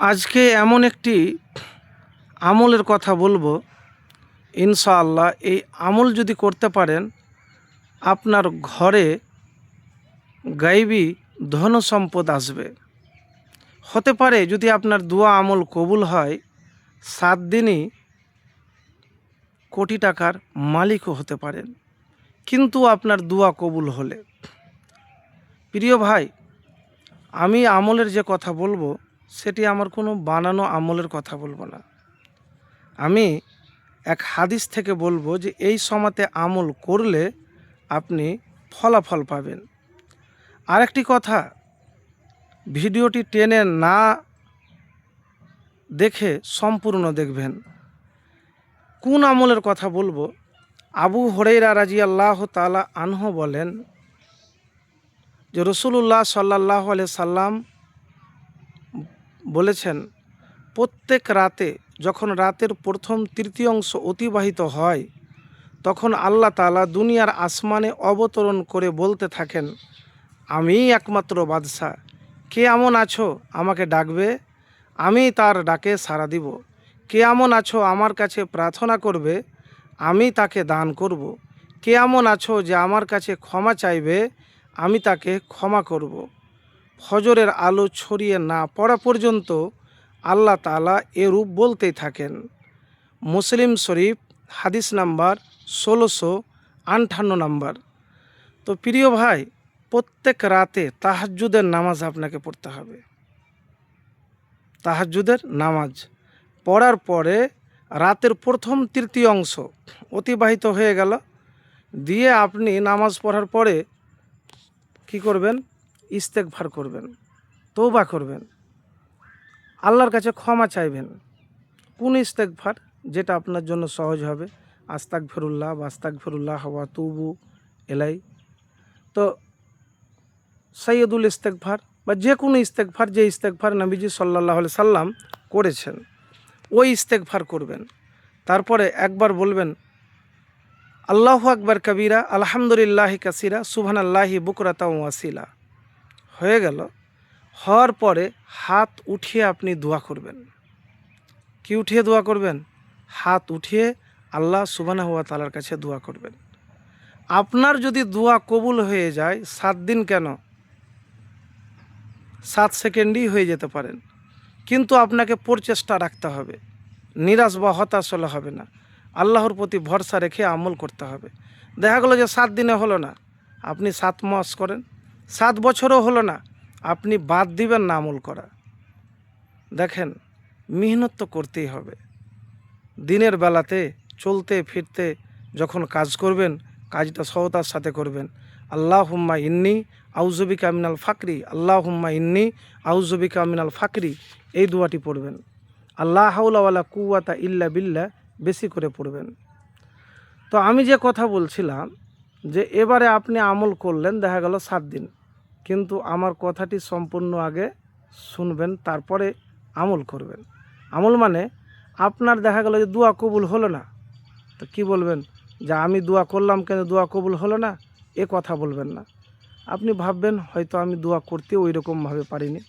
আজকে এমন একটি আমলের কথা বলব, ইনশাআল্লাহ। এই আমল যদি করতে পারেন, আপনার ঘরে গাইবি ধন সম্পদ আসবে। হতে পারে যদি আপনার দোয়া আমল কবুল হয়, সাত দিনই কোটি টাকার মালিকও হতে পারেন। কিন্তু আপনার দোয়া কবুল হলে। প্রিয় ভাই, আমি আমলের যে কথা বলব সেটি আমার কোনো বানানো আমলের কথা বলব না। আমি এক হাদিস থেকে বলব যে, এই সমাতে আমল করলে আপনি ফলাফল পাবেন। আরেকটি কথা, ভিডিওটি টেনে না দেখে সম্পূর্ণ দেখবেন। কোন আমলের কথা বলব? আবু হরেরা রাজি আল্লাহ তালা আনহ বলেন যে রসুল্লাহ সাল্লাহ আলিয়া সাল্লাম বলেছেন, প্রত্যেক রাতে যখন রাতের প্রথম তৃতীয়াংশ অতিবাহিত হয়, তখন আল্লাহ তালা দুনিয়ার আসমানে অবতরণ করে বলতে থাকেন, আমিই একমাত্র বাদশাহ। কে এমন আছো আমাকে ডাকবে? আমি তার ডাকে সাড়া দিব। কে এমন আছো আমার কাছে প্রার্থনা করবে? আমি তাকে দান করব। কে এমন আছো যে আমার কাছে ক্ষমা চাইবে? আমি তাকে ক্ষমা করব। ফজরের আলো ছড়িয়ে না পড়া পর্যন্ত আল্লাহ তালা এ রূপ বলতেই থাকেন। মুসলিম শরীফ, হাদিস নাম্বার ষোলোশো আটান্ন নাম্বার। তো প্রিয় ভাই, প্রত্যেক রাতে তাহাজ্জুদের নামাজ আপনাকে পড়তে হবে। তাহাজ্জুদের নামাজ পড়ার পরে রাতের প্রথম তৃতীয় অংশ অতিবাহিত হয়ে গেল। দিয়ে আপনি নামাজ পড়ার পরে কি করবেন? ইস্তেকভার করবেন তৌবা করবেন, আল্লাহর কাছে ক্ষমা চাইবেন। কোন ইস্তেকভার যেটা আপনার জন্য সহজ হবে? আস্তাক ফেরুল্লাহ বা আস্তাক ফেরুল্লাহ হওয়া তুবু এলাই তো সৈয়দুল ইস্তেকভার বা যে কোনো ইস্তেকভার যে ইস্তেকভার নবীজি সাল্লাহ সাল্লাম করেছেন, ওই ইস্তেকভার করবেন। তারপরে একবার বলবেন, আল্লাহ আকবর কবিরা, আলহামদুলিল্লাহ কাসিরা সুবহান আল্লাহি বুকরাতা ওয়াসিলা। হয়ে গেল, হওয়ার পরে হাত উঠিয়ে আপনি দোয়া করবেন। কি উঠিয়ে দোয়া করবেন? হাত উঠিয়ে আল্লাহ সুবানা হুয়া তালার কাছে দোয়া করবেন। আপনার যদি দোয়া কবুল হয়ে যায়, সাত দিন কেন? সাত সেকেন্ডই হয়ে যেতে পারেন। কিন্তু আপনাকে প্রচেষ্টা রাখতে হবে। নিরাশ বা হতাশ হলে হবে না। আল্লাহর প্রতি ভরসা রেখে আমল করতে হবে। দেখা গেলো যে সাত দিনে হলো না। আপনি সাত মাস করেন। সাত বছরও হলো না, আপনি বাদ দিবেন না আমল করা। দেখেন, মেহনত তো করতেই হবে। দিনের বেলাতে চলতে ফিরতে যখন কাজ করবেন, কাজটা সহতার সাথে করবেন। আল্লাহ হুম্মা ইন্নি আউজবিকা মিনাল ফাকরি আল্লাহ হুম্মা ইন্নি আউজবিকা মিনাল ফাকরি, এই দোয়াটি পড়বেন। আল্লাহ হাউলাওয়ালা কুয়াতা ইল্লা বিল্লা বেশি করে পড়বেন। তো আমি যে কথা বলছিলাম, যে এবারে আপনি আমল করলেন, দেখা গেল সাত দিন। কিন্তু আমার কথাটি সম্পূর্ণ আগে শুনবেন, তারপরে আমল করবেন। আমল মানে আপনার দেখা গেল যে দোয়া কবুল হলো না। তো কি বলবেন? যে আমি দোয়া করলাম কেন দোয়া কবুল হলো না? এ কথা বলবেন না। আপনি ভাববেন, হয়তো আমি দোয়া করতে ওই রকমভাবে পারিনি।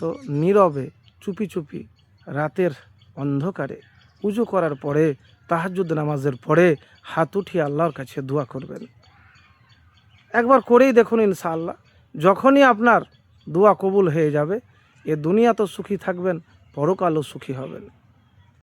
তো নীরবে, চুপি চুপি, রাতের অন্ধকারে উজু করার পরে তাহাজুদ নামাজের পরে হাত উঠিয়ে আল্লাহর কাছে দোয়া করবেন। একবার করেই দেখুন ইনশাআল্লাহ। যখনই আপনার দোয়া কবুল হয়ে যাবে, এ দুনিয়া তো সুখী থাকবেন, পরকালও সুখী হবেন।